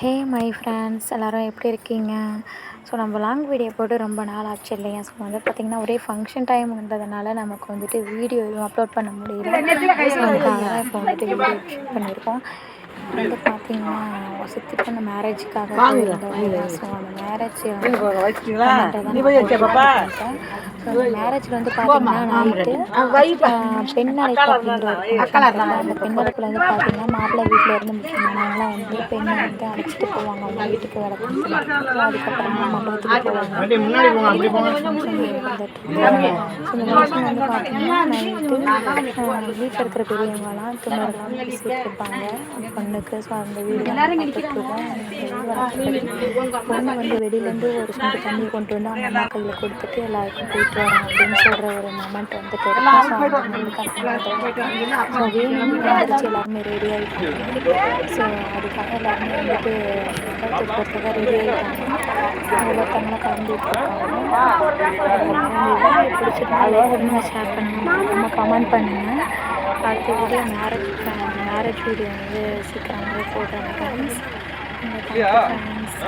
Hey my friends எல்லோரும் எப்படி இருக்கீங்க? ஸோ நம்ம லாங் வீடியோ போட்டு ரொம்ப நாள் ஆச்சு இல்லையா? ஸோ வந்து பார்த்திங்கன்னா ஒரே ஃபங்க்ஷன் டைம்ன்றதுனால நமக்கு வந்துட்டு வீடியோ எதுவும் அப்லோட் பண்ண முடியல. அதுக்காக இப்போ வந்துட்டு வீடியோ பண்ணியிருக்கோம். வந்து பார்த்திங்கன்னா சித்தி பொண்ணு மேரேஜுக்காக ஸோ அந்த மேரேஜ் மேரேஜில் வந்து பார்த்திங்கன்னா நைட்டு பெண் அழைப்பு அப்படின்ற. அந்த பெண் அழைப்பில் வந்து பார்த்திங்கன்னா மாப்பிள்ளை வீட்டில் இருந்து முக்கியமானவங்களாம் வந்து பெண்ணை வந்து அழைச்சிட்டு போவாங்க. அவங்க வீட்டுக்கு கொடுத்துட்டு அதுக்கப்புறமா மண்டபத்துக்கு போவாங்க. இந்த ஃபங்க்ஷன் வந்து பார்த்திங்கன்னா நைட்டு வீட்டில் இருக்கிற பெரியவங்கலாம் துணரெல்லாம் பேசிட்டு இருப்பாங்க பொண்ணுக்கு ஸோ அந்த வீடு பொண்ணு வந்து வெளியிலேருந்து ஒரு சொண்டு தண்ணி கொண்டு வந்து அவங்க அம்மா கையில் கொடுத்துட்டு எல்லாருக்கும் போயிட்டு வரோம் அப்படின்னு சொல்கிற ஒரு மொமெண்ட் வந்துட்டு இருக்கும் ஸோ வேணும்னு வந்துச்சு எல்லாருமே ரெடி ஆகிட்டாங்க ஸோ அதுக்காக எல்லாருமே வந்துட்டு போகிறதுக்காக ரெடி ஆகிட்டாங்க ஒவ்வொருத்தவங்களும் கலந்துட்டு இருக்காங்க. பிடிச்சிருந்தா ஷேர் பண்ணுங்க. நம்ம கமெண்ட் பண்ணுங்கள் அடுத்த வீடியோ மேரேஜ் மேரேஜ் வீடியோ வந்து சீக்கிரமாகவே போடுறேன் ஃப்ரெண்ட்ஸ் ஃப்ரெண்ட்ஸ்